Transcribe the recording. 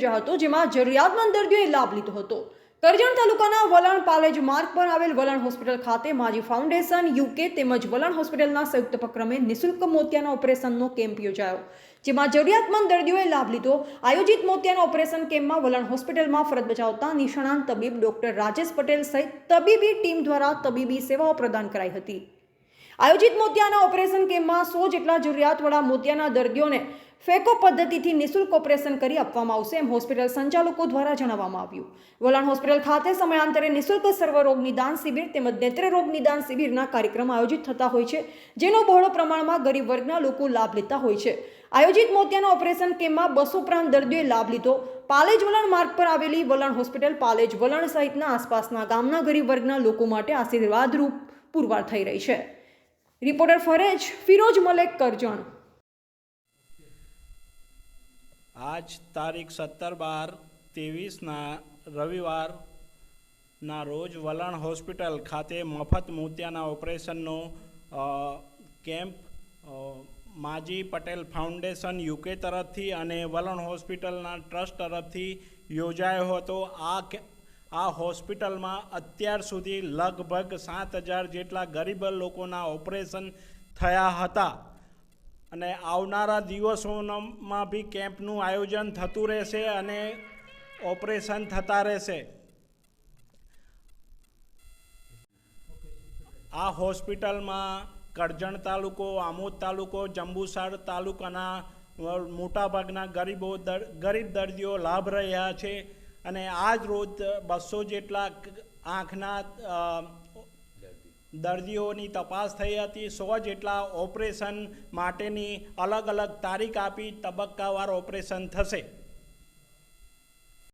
યોજાયો હતો, જેમાં જરૂરિયાતમંદ દર્દીઓએ લાભ લીધો હતો. કરજણ તાલુકાના વલણ પાલેજ માર્ગ પર આવેલ વલણ હોસ્પિટલ ખાતે માજી ફાઉન્ડેશન, યુકે તેમજ વલણ હોસ્પિટલના સંયુક્ત ઉપક્રમે નિઃશુલ્ક મોતિયાના ઓપરેશનનો કેમ્પ યોજાયો, જેમાં જરૂરિયાતમંદ દર્દીઓએ લાભ લીધો. આયોજિત મોતિયાના ઓપરેશન કેમ્પમાં વલણ હોસ્પિટલમાં ફરજ બજાવતા નિષ્ણાંત તબીબ ડોક્ટર રાજેશ પટેલ સહિત તબીબી ટીમ દ્વારા તબીબી સેવાઓ પ્રદાન કરાઈ હતી. આયોજિત મોતિયાના ઓપરેશન કેમ્પમાં સો જેટલા જરૂરિયાતવાળા મોતિયાના દર્દીઓને ફેકો પદ્ધતિથી નિઃશુલ્ક ઓપરેશન કરી આપવામાં આવશે એમ હોસ્પિટલ સંચાલકો દ્વારા જણાવવામાં આવ્યું. વલણ હોસ્પિટલ ખાતે સમયાંતરે નિઃશુલ્ક સર્વરોગ નિદાન શિબિર તેમજ નેત્ર રોગ નિદાન શિબિરના કાર્યક્રમ આયોજિત થતા હોય છે, જેનો બહોળો પ્રમાણમાં ગરીબ વર્ગના લોકો લાભ લેતા હોય છે. આયોજિત મોતિયાના ઓપરેશન કેમ્પમાં બસો ઉપરાંત દર્દીઓએ લાભ લીધો. પાલેજ વલણ માર્ગ પર આવેલી વલણ હોસ્પિટલ પાલેજ વલણ સહિતના આસપાસના ગામના ગરીબ વર્ગના લોકો માટે આશીર્વાદરૂપ પુરવાર થઈ રહી છે. રિપોર્ટર ફરેજ ફિરોજ મલેક કરજણ. આજ તારીખ સત્તર બાર ત્રેવીસના રવિવારના રોજ વલણ હોસ્પિટલ ખાતે મફત મોતિયાના ઓપરેશનનો કેમ્પ માજી પટેલ ફાઉન્ડેશન યુકે તરફથી અને વલણ હોસ્પિટલના ટ્રસ્ટ તરફથી યોજાયો હતો. આ આ હોસ્પિટલમાં અત્યાર સુધી લગભગ સાત હજાર જેટલા ગરીબ લોકોના ઓપરેશન થયા હતા. અને આવનારા દિવસોમાં બી કેમ્પનું આયોજન થતું રહેશે અને ઓપરેશન થતા રહેશે. આ હોસ્પિટલમાં કરજણ તાલુકો, આમોદ તાલુકો, જંબુસર તાલુકાના મોટાભાગના ગરીબો ગરીબ દર્દીઓ લાભ રહ્યા છે. અને આજ રોજ બસો જેટલા આંખના દર્દીઓની તપાસ થઈ હતી. સો જેટલા ઓપરેશન માટેની અલગ અલગ તારીખ આપી તબક્કાવાર ઓપરેશન થશે.